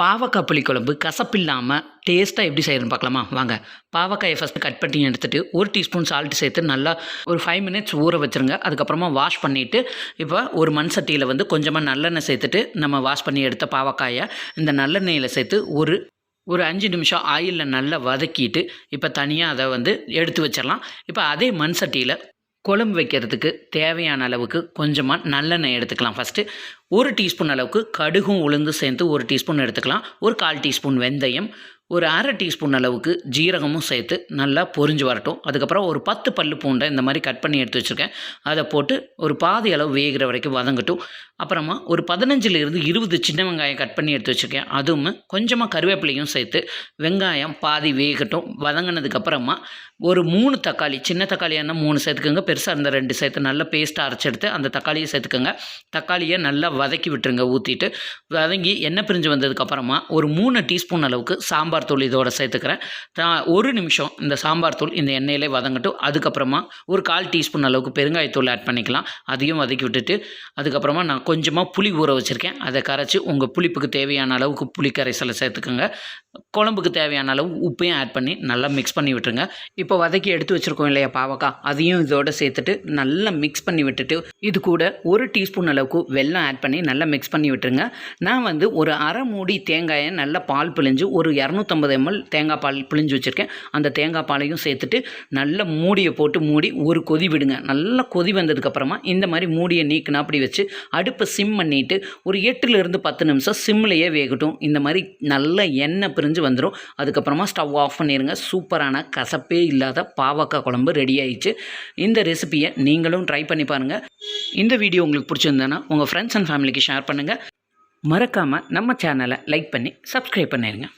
பாவக்காய் புளிக்குழம்பு கசப்பில்லாமல் டேஸ்ட்டாக எப்படி செய்யறதுன்னு பார்க்கலாமா? வாங்க. பாவக்காயை ஃபஸ்ட்டு கட் பண்ணி எடுத்துகிட்டு ஒரு டீஸ்பூன் சால்ட் சேர்த்து நல்லா ஒரு ஃபைவ் மினிட்ஸ் ஊற வச்சுருங்க. அதுக்கப்புறமா வாஷ் பண்ணிவிட்டு இப்போ ஒரு மண் சட்டியில் வந்து கொஞ்சமாக நல்லெண்ணெய் சேர்த்துட்டு நம்ம வாஷ் பண்ணி எடுத்த பாவக்காயை இந்த நல்லெண்ணெயில் சேர்த்து ஒரு ஒரு அஞ்சு நிமிஷம் ஆயிலில் நல்லா வதக்கிட்டு இப்போ தனியாக அதை வந்து எடுத்து வச்சிடலாம். இப்போ அதே மண் சட்டியில் குழம்பு வைக்கிறதுக்கு தேவையான அளவுக்கு கொஞ்சமாக நல்லெண்ணெய் எடுத்துக்கலாம் ஃபஸ்ட்டு ஒரு டீஸ்பூன் அளவுக்கு கடுகும் உளுந்து சேர்த்து ஒரு டீஸ்பூன் எடுத்துக்கலாம். ஒரு கால் டீஸ்பூன் வெந்தயம் ஒரு அரை டீஸ்பூன் அளவுக்கு ஜீரகமும் சேர்த்து நல்லா பொரிஞ்சு வரட்டும். அதுக்கப்புறம் ஒரு பத்து பல்லு பூண்டை இந்த மாதிரி கட் பண்ணி எடுத்து வச்சுருக்கேன். அதை போட்டு ஒரு பாதி அளவு வேகிற வரைக்கும் வதங்கட்டும். அப்புறமா ஒரு பதினஞ்சிலிருந்து இருபது சின்ன வெங்காயம் கட் பண்ணி எடுத்து வச்சுருக்கேன். அதுவும் கொஞ்சமாக கருவேப்பிலையும் சேர்த்து வெங்காயம் பாதி வேகட்டும். வதங்கினதுக்கப்புறமா ஒரு மூணு தக்காளி சின்ன தக்காளியான மூணு சேர்த்துக்கோங்க. பெருசாக இருந்த ரெண்டு சேர்த்து நல்லா பேஸ்ட்டாக அரைச்செடுத்து அந்த தக்காளியை சேர்த்துக்கோங்க. தக்காளியை நல்லா வதக்கி விட்டுருங்க ஊற்றிட்டு வதங்கி எண்ணெய் பிரிஞ்சு வந்ததுக்கப்புறமா ஒரு மூணு டீஸ்பூன் அளவுக்கு சாம்பார் தூள் இதோட சேர்த்துக்கிறேன். ஒரு நிமிஷம் இந்த சாம்பார் தூள் இந்த எண்ணெயிலே வதங்கட்டும். அதுக்கப்புறமா ஒரு கால் டீஸ்பூன் அளவுக்கு பெருங்காயத்தூள் ஆட் பண்ணிக்கலாம். அதையும் வதக்கி விட்டுட்டு அதுக்கப்புறமா நான் கொஞ்சமாக புளி ஊற வச்சுருக்கேன். அதை கரைச்சி உங்கள் புளிப்புக்கு தேவையான அளவுக்கு புளி கரைசலை சேர்த்துக்கோங்க. குழம்புக்கு தேவையான அளவு உப்பையும் ஆட் பண்ணி நல்லா மிக்ஸ் பண்ணி விட்டுருங்க. இப்போ வதக்கி எடுத்து வச்சுருக்கோம் இல்லையா பாவக்காய்? அதையும் இதோட சேர்த்துட்டு நல்லா மிக்ஸ் பண்ணி விட்டுட்டு இது கூட ஒரு டீஸ்பூன் அளவுக்கு வெல்லம் ஆட் பண்ணி பண்ணி நல்லா மிக்ஸ் பண்ணி விட்டுருங்க. நான் வந்து ஒரு அரை மூடி தேங்காயை நல்லா பால் பிழிஞ்சு ஒரு இரநூத்தம்பது எம்எல் தேங்காய் பால் பிழிஞ்சு வச்சுருக்கேன். அந்த தேங்காய் பாலையும் சேர்த்துட்டு நல்ல மூடியை போட்டு மூடி ஒரு கொதி விடுங்க. நல்லா கொதி வந்ததுக்கப்புறமா இந்த மாதிரி மூடியை நீக்கினா அப்படி வச்சு அடுப்பை சிம் பண்ணிவிட்டு ஒரு எட்டுலேருந்து பத்து நிமிஷம் சிம்லேயே வேகட்டும். இந்த மாதிரி நல்ல எண்ணெய் பிரிஞ்சு வந்துடும் அதுக்கப்புறமா ஸ்டவ் ஆஃப் பண்ணிடுங்க சூப்பரான கசப்பே இல்லாத பாவக்காய் குழம்பு ரெடி ஆயிடுச்சு. இந்த ரெசிபியை நீங்களும் ட்ரை பண்ணி பாருங்கள் இந்த வீடியோ உங்களுக்கு பிடிச்சிருந்தேன்னா உங்கள் ஃப்ரெண்ட்ஸ் அண்ட் ஃபேமிலிக்கு ஷேர் பண்ணுங்கள் மறக்காமல் நம்ம சேனலை லைக் பண்ணி சப்ஸ்கிரைப் பண்ணிடுங்க